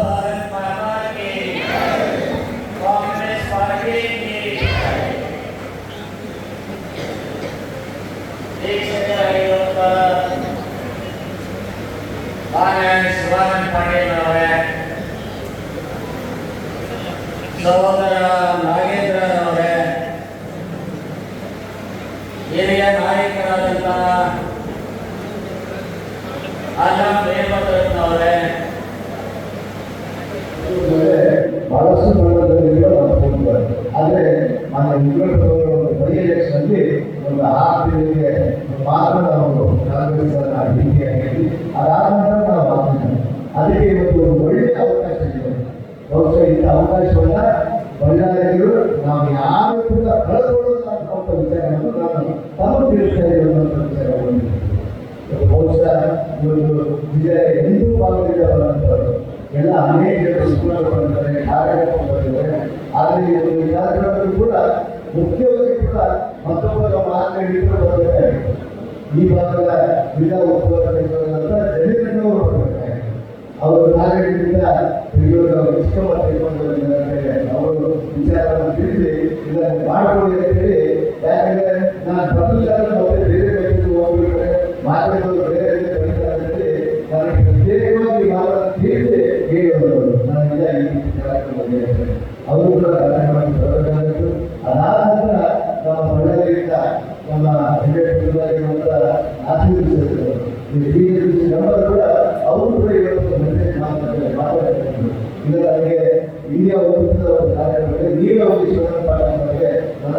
भारत माता की कांग्रेस पार्टी की ದೀಕ್ಷಿತರಾಗಿರುವಂತ ಮಾನ್ಯ ಶಿವಾನಂದ ಪಾಟೀಲ್ ಅವರೇ ಸಹೋದರ ನಾಗೇಂದ್ರ ಅವರೇ ಹಿರಿಯ ನಾಯಕರಾದಂತಹ ಅಲ್ಲ ಪ್ರೇಮರತ್ನ ಅವರೇ ಆದರೆ ನಮ್ಮ ಇಂಗ್ಲೆಂಡ್ ಬೈ ಒಂದು ಆರು ತಿಂಗಳಿಗೆ ಮಾತ್ರ ನಾವು ಕಾಂಗ್ರೆಸ್ ಭೇಟಿಯಾಗಿ ಅದಾದ ನಂತರ ನಾವು ಮಾತಾಡ್ತೀವಿ ಅದಕ್ಕೆ ಇವತ್ತು ಒಂದು ಒಳ್ಳೆಯ ಅವಕಾಶ ಇದೆ. ಬಹುಶಃ ಇಂಥ ಅವಕಾಶವನ್ನ ಬಳ್ಳಾರಿಯರು ನಾವು ಯಾರು ಕೂಡ ಕಳೆದುಕೊಳ್ಳೋದು ಅನ್ನುವಂಥ ವಿಚಾರವನ್ನು ನಾನು ತಮ್ಮ ತಿಳಿಸ್ತಾ ಇರುವಂಥ ವಿಚಾರವನ್ನು ಬಹುಶಃ ಇವತ್ತು ವಿಜಯ ಎಂದೂ ಭಾಗವಹಿಸಬಲ್ಲಂಥವ್ರು ಎಲ್ಲ ಅನೇಕ ಸ್ಕೂಲ್ಗಳು ಬಂದಿದ್ದಾರೆ ಕಾರ್ಯಕ್ರಮ ಬಂದಿದ್ದಾರೆ ಆದರೆ ಈ ಕಾರ್ಯಕ್ರಮಗಳು ಕೂಡ ಮುಖ್ಯವಾಗಿ ಕೂಡ ಮತ್ತೊಬ್ಬರ ಮಾತನಾಡಿದ್ರು ಬರಬೇಕಾಗಿತ್ತು ಈ ಭಾಗದ ವಿಧ ಉಪಕರಣಗಳಂತ ಜನರನ್ನು ಅವರು ನಾಗರಿಕರಿಂದ ಇವರು ಇಷ್ಟಮ ತೆಗೆದುಕೊಂಡು ಅವರು ವಿಚಾರವನ್ನು ತಿಳಿಸಿ ಇದನ್ನು ಮಾಡಿಕೊಳ್ಳಿ ಅಂತ ಹೇಳಿ, ಯಾಕಂದ್ರೆ ನಾನು ಪ್ರಪಂಚದ ಮತ್ತೆ ಬೇರೆ ಕಡೆಗೆ ಹೋಗ್ಬಿಟ್ರೆ ಮಾತಾಡೋದು ಬೇರೆ ಹೇಳಿ ನನಗೆ ಪ್ರತ್ಯೇಕವಾಗಿ ಮಾತನ್ನು ತಿಳಿಸಿ ಹೇಳೋದು ನಾನು ಇಲ್ಲ ಈ ಕಾರ್ಯಕ್ರಮದಲ್ಲಿ ಅವರು ಕೂಡ ಬರಬೇಕಾಗಿತ್ತು ಅದಾದ ನಂತರ ನಮ್ಮ ಬಳ್ಳಾರಿಯಿಂದ ನಮ್ಮ ಹೆಗ್ಗಡೆಗಿರುವಂತ ಆಶೀರ್ವದಿಸಿದ್ರು. ಈ ಬಿಜೆಪಿ ನಂಬರ್ ಕೂಡ ಅವರು ಕೂಡ ಇವತ್ತು ಮೆಸೇಜ್ ಮಾತಾಡ್ತಾರೆ ಮಾತಾಡ್ತಾರೆ ಇದು ನನಗೆ ಇಂಡಿಯಾ ಒಪ್ಪಂದದ ಒಂದು ಕಾರ್ಯಕ್ರಮದಲ್ಲಿ ನೀವೇ ಒಂದು ಶಿವನ ಪಾಠಕ್ಕೆ ನನ್ನ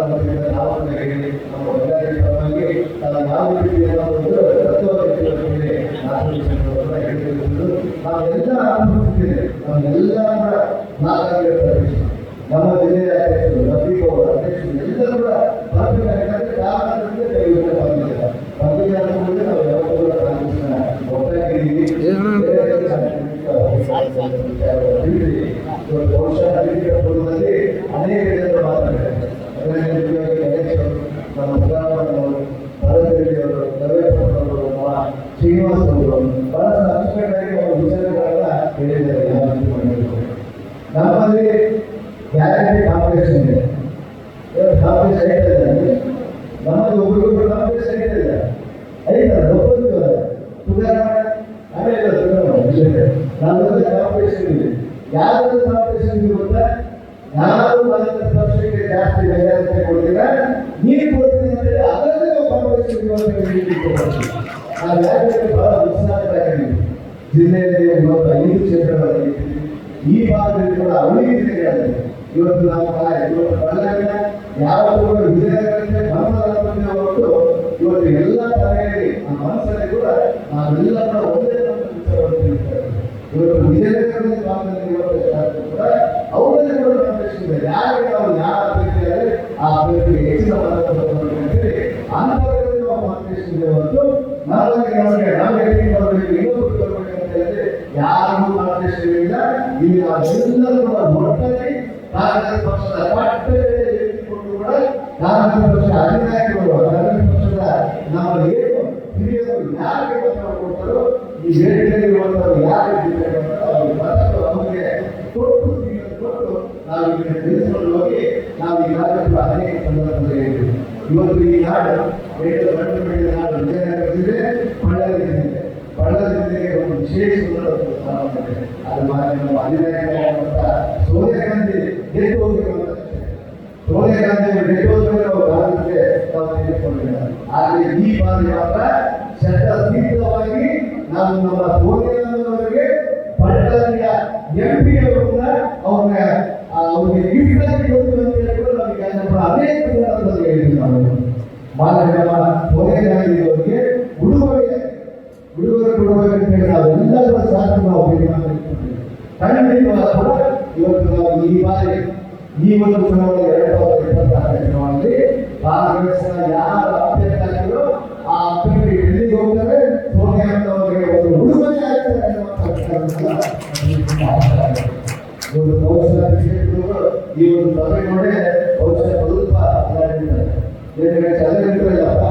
ನಾವು ಹೇಳಿ, ನಮ್ಮ ಬಳ್ಳಾರಿ ಪರವಾಗಿ ನಾವು ಯಾವ ರೀತಿ ಏನಾದರೂ ತತ್ವವಾಗಿ ಆಶೀರ್ವದಿಸಿದ್ರು ಹೇಳಿದ್ರು ನಾವೆಲ್ಲ ಅನುಭವಿಸಿದ್ದೇವೆ ನಾವೆಲ್ಲ ಕೂಡ ನಾಲ್ಕಾಗಿರ್ತಾರೆ ನಮ್ಮ ಜಿಲ್ಲೆಯ ಅಧ್ಯಕ್ಷರು ರಫೀಕ್ ಅವರು ಅಧ್ಯಕ್ಷರು ಎಲ್ಲರೂ ಕೂಡ ಬರಬೇಕಾದ್ರೆ ಕಾರಣದಿಂದ ಕೈಗೊಂಡು ಬಂದಿದ್ದಾರೆ ಬಂದಿಲ್ಲ ಅಂದ್ಕೊಂಡ್ರೆ ನಾವು ಯಾವತ್ತೂ ಕೂಡ ಕಾಂಗ್ರೆಸ್ನ ಒಟ್ಟಾಗಿದ್ದೀವಿ ಬೇರೆ ಬೇರೆ ತಿಳಿಸಿ, ಇವತ್ತು ಬಹುಶಃ ಅಧಿಕಾರ ಪೂರ್ವದಲ್ಲಿ ಅನೇಕ ಜನರು ಮಾತಾಡಿದ್ದಾರೆ ಕಾಂಪಿಟೇಷನ್ ಇದೆ ಕಾಂಪಿಟೇಷನ್ ಐತೆ ನಮ್ಮಲ್ಲಿ ಒಬ್ಬರಿಗೊಬ್ಬರು ಕಾಂಪಿಟೇಷನ್ ಐತೆ ಐತಲ್ಲ ಒಪ್ಪಂದಿವಲ್ಲ ಸುಧಾರ ಆಮೇಲೆ ನಮ್ಮ ಕಾಂಪಿಟೇಷನ್ ಇದೆ. ಯಾರು ಇದೆ ಗೊತ್ತಾ? ಯಾರು ವರ್ಷಕ್ಕೆ ಜಾಸ್ತಿ ಬೆಲೆ ಕೊಡ್ತೀರಾ ನೀವು ಕೊಡ್ತೀನಿ ಅಂದರೆ ಅದರಲ್ಲಿ ನಾವು ಕಾಂಪಿಟೇಷನ್ ನಾವು ಯಾಕೆ ಬಹಳ ಉತ್ಸಾಹದಾಗಿ ಜಿಲ್ಲೆಯಲ್ಲಿ ಐದು ಕ್ಷೇತ್ರಗಳಲ್ಲಿ ಈ ಭಾಗದಲ್ಲಿ ಕೂಡ ಜಿಲ್ಲೆಗಳಲ್ಲಿ ಇವತ್ತು ನಾವು ಇವತ್ತು ಬಳ್ಳಾರಿನ ಯಾವತ್ತೂ ಕೂಡ ವಿಜಯನಗರಕ್ಕೆ ಮನಸ್ಸಲ್ಲಿ ಹೊರತು ಇವತ್ತು ಎಲ್ಲ ತಲೆಯಲ್ಲಿ, ಆ ಮನಸ್ಸಲ್ಲಿ ಕೂಡ ನಾವೆಲ್ಲ ಕೂಡ ಒಂದೇ ಇವತ್ತು ವಿಜಯನಗರದ ಭಾಗದಲ್ಲಿ ಇವತ್ತು ಕೂಡ ಅವರಲ್ಲಿ ಕೂಡ ಇದೆ ಯಾರಿಗೆ ನಾವು ಯಾರ ಅಭ್ಯರ್ಥಿ ಆದರೆ ಆ ಅಭ್ಯರ್ಥಿ ಹೆಚ್ಚಿನ ಕೊಡಬೇಕು ಅಂತೇಳಿ ನಾವು ಹೊರತು ನಮಗೆ ಬರಬೇಕು ಅಂತ ಹೇಳಿದ್ರೆ ಯಾರಿಗೂ ಹೋಗಿ ನಾವು ಈ ರಾಜ್ಯದ ಅನೇಕ ಸಂದರ್ಭದಲ್ಲಿ ಇವತ್ತು ಈ ನಾಡು ಬೇರೆ ಗಂಡು ಬೆಳೆದ ನಾಡು ವಿಜಯನಗರ ಜಿಲ್ಲೆ ಬಳ್ಳಾರಿ ಜಿಲ್ಲೆಗೆ ಒಂದು ವಿಶೇಷ ಅದು ನಮ್ಮ ಅಧಿನಾಯಕರಾದಂಥ ಸೋನಿಯಾ ಗಾಂಧಿ ಗೆದ್ದು ಹೋಗಿರುವಂಥ ಸೋನಿಯಾ ಗಾಂಧಿ ಅವರು ಗೆದ್ದು ಹೋದ್ಮೇಲೆ ನಾವು ಭಾರತಕ್ಕೆ ನಾವು ಆದರೆ ಈ ಬಾರಿ ಮಾತ್ರ ಶತಸಿದ್ಧವಾಗಿ ನಾವು ನಮ್ಮ ಸೋನಿಯಾ ಮಾನ್ಯ ನಮ್ಮ ಸೋನಿಯಾ ಗಾಂಧಿ ಅವರಿಗೆ ಉಡುಗೊರೆ ಉಡುಗೊರೆ ಕೊಡಬೇಕಂತ ಹೇಳಿ ನಾವೆಲ್ಲರೂ ಸಾಕು ನಾವು ತೀರ್ಮಾನ ಮಾಡಿಕೊಂಡಿದ್ದೇವೆ. ಖಂಡಿತವಾದ ಕೂಡ ಇವತ್ತು ನಾವು ಈ ಬಾರಿ ಈ ಒಂದು ಚುನಾವಣೆ ಎರಡ್ ಸಾವಿರದ ಇಪ್ಪತ್ತಾರನೇ ಚುನಾವಣೆಯಲ್ಲಿ ಕಾಂಗ್ರೆಸ್ನ ಯಾರ ಅಭ್ಯರ್ಥಿ ಆಗಿರೋ ಆ ಅಭ್ಯರ್ಥಿ ಡೆಲ್ಲಿಗೆ ಹೋಗ್ತಾರೆ ಸೋನಿಯಾ ಗಾಂಧಿ ಅವರಿಗೆ ಒಂದು ಉಡುಗೊರೆ ಆಗ್ತಾರೆ ಅನ್ನುವಂಥ ವಿಚಾರವನ್ನು ಒಂದು ಬಹುಶಃ ಬಿಜೆಪಿಯವರು ಈ ಒಂದು ಸಭೆ ನೋಡಿ ಬಹುಶಃ ಸ್ವಲ್ಪ ಅಲ್ಲಾಡಿದ್ದಾರೆ ಬೇರೆ ಚಂದ್ರಪ್ಪ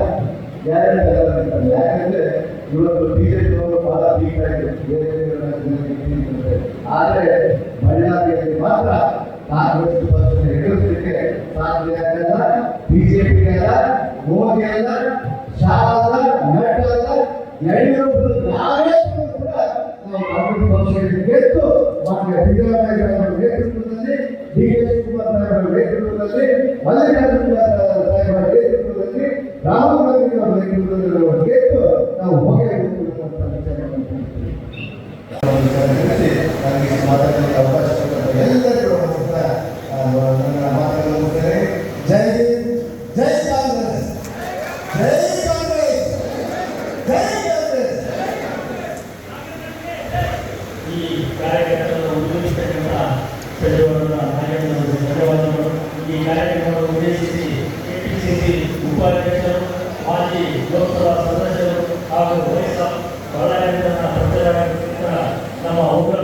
ಗ್ಯಾರಂಟಿ ಅಲ್ಲಾಡಿದ್ದಾರೆ ಯಾಕಂದ್ರೆ ಇವತ್ತು ಬಿಜೆಪಿ ಅವರು ಬಹಳ ವೀಕ್ ಆಗಿದೆ ಬೇರೆ ಬೇರೆ ರಾಜ್ಯಗಳಲ್ಲಿ ವೀಕ್ ಇದ್ದಾರೆ. ಆದರೆ ಬಳ್ಳಾರಿಯಲ್ಲಿ ಮಾತ್ರ ಕಾಂಗ್ರೆಸ್ ಪಕ್ಷದ ಎದುರಿಸಲಿಕ್ಕೆ ಸಾಧ್ಯ ಆಗಲ್ಲ ಬಿಜೆಪಿಗೆ ಅಲ್ಲ ಮೋದಿ ಅಲ್ಲ ಶಾ ಅಲ್ಲ ನಡ್ಡಾ ಅಲ್ಲ ಯಡಿಯೂರಪ್ಪ ಯಾರೇ ಬಂದ್ರು ಕೂಡ ನಾವು ಕಾಂಗ್ರೆಸ್ ಪಕ್ಷಕ್ಕೆ ಗೆದ್ದು ಮಾನ್ಯ ಸಿದ್ದರಾಮಯ್ಯ ಅವರ ನೇತೃತ್ವದಲ್ಲಿ ಡಿ ಕೆ ಶಿವಕುಮಾರ್ ಅವರ ನೇತೃತ್ವದಲ್ಲಿ ಮಲ್ಲಿಕಾರ್ಜುನ ಕಾರ್ಯಕ್ರಮದ ಉದ್ದೇಶಿಸಿದಂಥ ಸಚಿವರನ್ನ ನಾಗೇಂದ್ರ ಧನ್ಯವಾದಗಳು. ಈ ಕಾರ್ಯಕ್ರಮವನ್ನು ಉದ್ದೇಶಿಸಿ ಎಪಿಸಿಸಿ ಉಪಾಧ್ಯಕ್ಷರು, ಮಾಜಿ ಲೋಕಸಭಾ ಸದಸ್ಯರು ಹಾಗೂ ವಯಸ್ಸ ಬಳ್ಳಾರಿಯಿಂದ ನಮ್ಮ ಉಗ್ರ